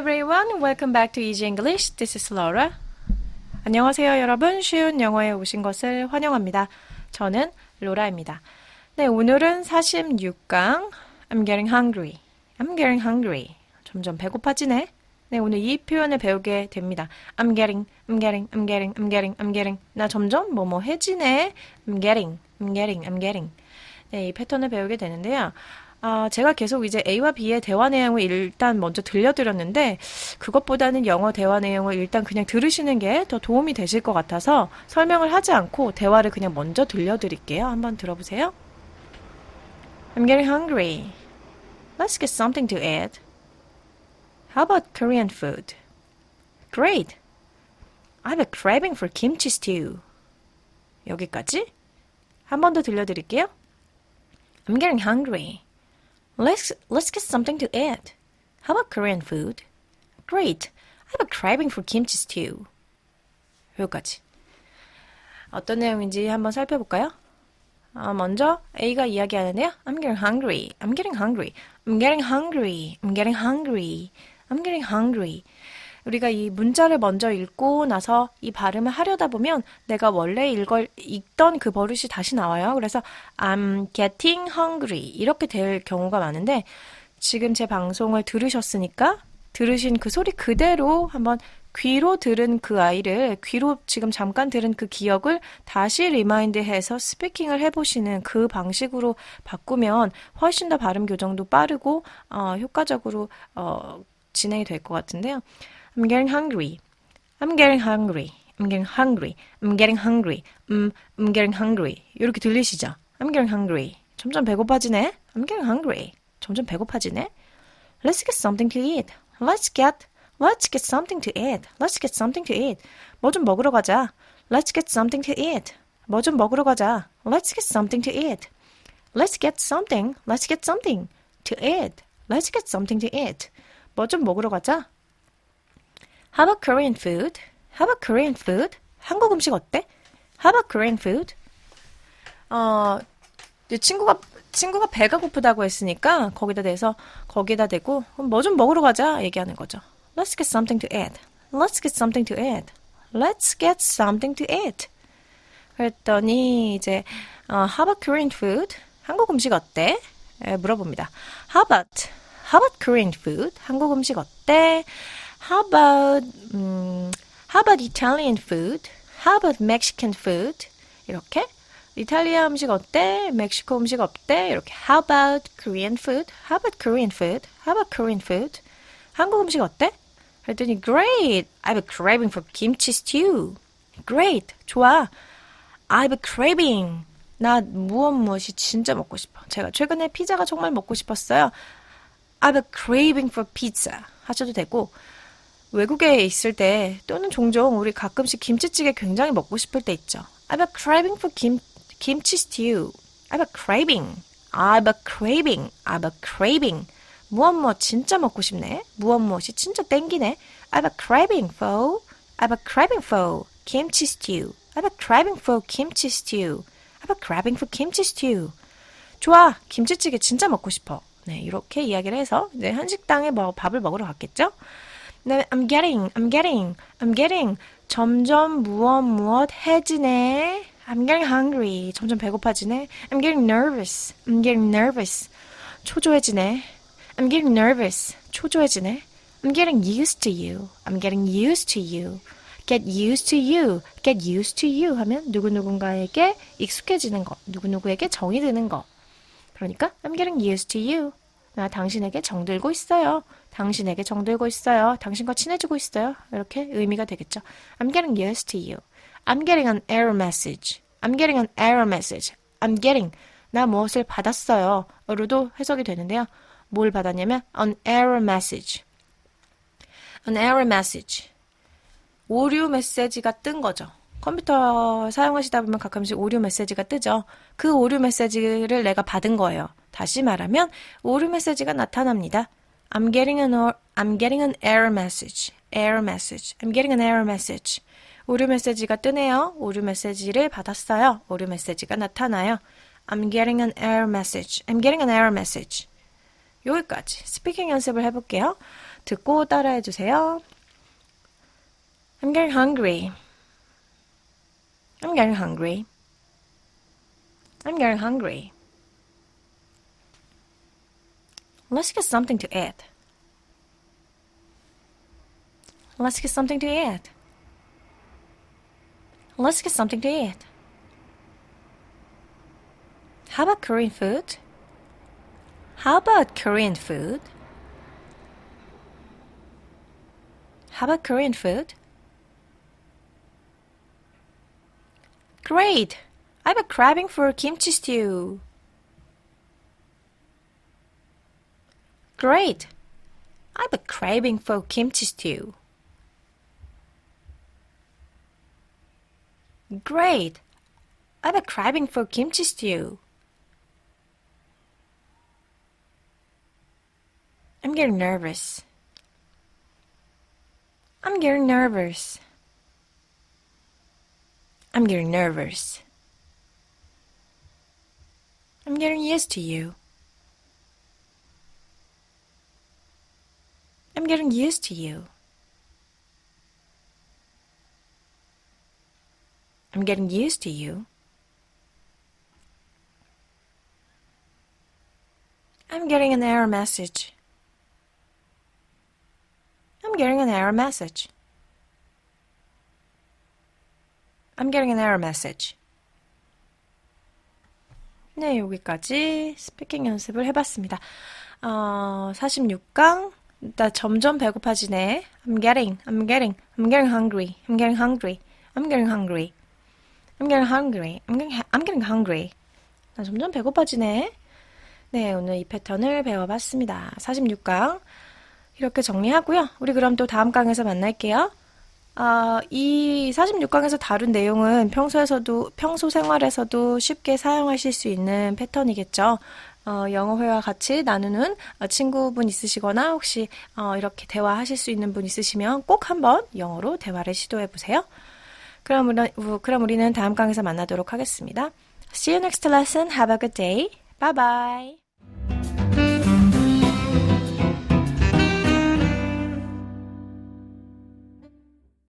everyone. Welcome back to Easy English. This is Laura. 안녕하세요, 여러분. 쉬운 영어에 오신 것을 환영합니다. 저는 로라입니다. 네, 오늘은 46강 I'm getting hungry. I'm getting hungry. 점점 배고파지네. 네, 오늘 이 표현을 배우게 됩니다. I'm getting, I'm getting, I'm getting, I'm getting, I'm getting. 나 점점 뭐뭐 해지네. I'm getting, I'm getting, I'm getting. 네, 이 패턴을 배우게 되는데요. 아, 제가 계속 이제 A와 B의 대화 내용을 일단 먼저 들려드렸는데, 그것보다는 영어 대화 내용을 일단 그냥 들으시는 게 더 도움이 되실 것 같아서 설명을 하지 않고 대화를 그냥 먼저 들려드릴게요. 한번 들어보세요. I'm getting hungry. Let's get something to eat. How about Korean food? Great. I have a craving for kimchi stew. 여기까지. 한 번 더 들려드릴게요. I'm getting hungry. Let's let's get something to eat. How about Korean food? Great. I have a craving for kimchi stew. 여기까지. 어떤 내용인지 한번 살펴볼까요? 아, 먼저 A가 이야기하는데요. I'm getting hungry. I'm getting hungry. I'm getting hungry. I'm getting hungry. I'm getting hungry. 우리가 이 문자를 먼저 읽고 나서 이 발음을 하려다 보면 내가 원래 읽을, 읽던 그 버릇이 다시 나와요. 그래서 I'm getting hungry 이렇게 될 경우가 많은데 지금 제 방송을 들으셨으니까 들으신 그 소리 그대로 한번 귀로 들은 그 아이를 귀로 지금 잠깐 들은 그 기억을 다시 리마인드해서 스피킹을 해보시는 그 방식으로 바꾸면 훨씬 더 발음 교정도 빠르고 어, 효과적으로 어, 진행이 될 것 같은데요. I'm getting hungry. I'm getting hungry. I'm getting hungry. I'm getting hungry. 음, I'm getting hungry. 이렇게 들리시죠? I'm getting hungry. 점점 배고파지네. I'm getting hungry. 점점 배고파지네. Let's get something to eat. Let's get Let's get something to eat. Let's get something to eat. 뭐 좀 먹으러 가자. Let's get something to eat. 뭐 좀 먹으러 가자. Let's get something to eat. Let's get something. Let's get something to eat. Let's get something to eat. 뭐 좀 먹으러 가자. How about Korean food? How about Korean food? 한국 음식 어때? How about Korean food? 어, 이 친구가 친구가 배가 고프다고 했으니까 거기다 대서 거기다 대고 뭐 좀 먹으러 가자 얘기하는 거죠. Let's get something to eat. Let's get something to eat. Let's get something to eat. 그랬더니 이제 어, How about Korean food? 한국 음식 어때? 에, 물어봅니다. How about How about Korean food? 한국 음식 어때? How about 음, How about Italian food? How about Mexican food? 이렇게 이탈리아 음식 어때? 멕시코 음식 어때? 이렇게 How about Korean food? How about Korean food? How about Korean food? 한국 음식 어때? 그랬더니 Great! I have a craving for kimchi stew. Great! 좋아. I have a craving. 나 무엇 무엇이 진짜 먹고 싶어. 제가 최근에 피자가 정말 먹고 싶었어요. I have a craving for pizza. 하셔도 되고 외국에 있을 때 또는 종종 우리 가끔씩 김치찌개 굉장히 먹고 싶을 때 있죠. I have a craving for 김, 김치 stew. I have a craving. I have a craving. I have a craving. 무엇 무엇 진짜 먹고 싶네. 무엇 무엇이 진짜 땡기네. I have a craving for. I have a craving for kimchi stew. I have a craving for kimchi stew. I have a craving for kimchi stew. 좋아. 김치찌개 진짜 먹고 싶어. 네, 이렇게 이야기를 해서 이제 한식당에 뭐 밥을 먹으러 갔겠죠? 네, I'm getting, I'm getting, I'm getting. 점점 무엇 무엇 해지네. I'm getting hungry. 점점 배고파지네. I'm getting nervous. I'm getting nervous. 초조해지네. I'm getting nervous. 초조해지네. I'm getting used to you. I'm getting used to you. Get used to you. Get used to you 하면 누구누군가에게 익숙해지는 거. 누구누구에게 정이 드는 거. 그러니까 I'm getting used to you. 나 당신에게 정들고 있어요. 당신에게 정들고 있어요. 당신과 친해지고 있어요. 이렇게 의미가 되겠죠. I'm getting used to you. I'm getting an error message. I'm getting an error message. I'm getting 나 무엇을 받았어요. 으로도 해석이 되는데요. 뭘 받았냐면 an error message. an error message. 오류 메시지가 뜬 거죠. 컴퓨터 사용하시다 보면 가끔씩 오류 메시지가 뜨죠. 그 오류 메시지를 내가 받은 거예요. 다시 말하면 오류 메시지가 나타납니다. I'm getting an I'm getting an error message. error message. I'm getting an error message. 오류 메시지가 뜨네요. 오류 메시지를 받았어요. 오류 메시지가 나타나요. I'm getting an error message. I'm getting an error message. 여기까지 스피킹 연습을 해볼게요. 듣고 따라해 주세요. I'm getting hungry. I'm getting hungry. I'm getting hungry. Let's get something to eat. Let's get something to eat. Let's get something to eat. How about Korean food? How about Korean food? How about Korean food? Great! I've been craving for kimchi stew. Great! I've been craving for kimchi stew. Great! I've been craving for kimchi stew. I'm getting nervous. I'm getting nervous. I'm getting nervous. I'm getting used to you. I'm getting used to you. I'm getting used to you. I'm getting an error message. I'm getting an error message. I'm getting an error message. 네, 여기까지 스피킹 연습을 해봤습니다. 어, 46강. 나 점점 배고파지네. I'm getting, I'm getting, I'm getting hungry. I'm getting hungry. I'm getting hungry. I'm getting hungry. I'm getting, I'm getting hungry. 나 점점 배고파지네. 네, 오늘 이 패턴을 배워봤습니다. 46강. 이렇게 정리하고요. 우리 그럼 또 다음 강에서 만날게요. 아, 이 46강에서 다룬 내용은 평소에서도, 평소 생활에서도 쉽게 사용하실 수 있는 패턴이겠죠. 어, 영어 회화 같이 나누는 어, 친구분 있으시거나 혹시 어, 이렇게 대화하실 수 있는 분 있으시면 꼭 한번 영어로 대화를 시도해 보세요. 그럼, 우리, 그럼 우리는 다음 강에서 만나도록 하겠습니다. See you next lesson. Have a good day. Bye bye.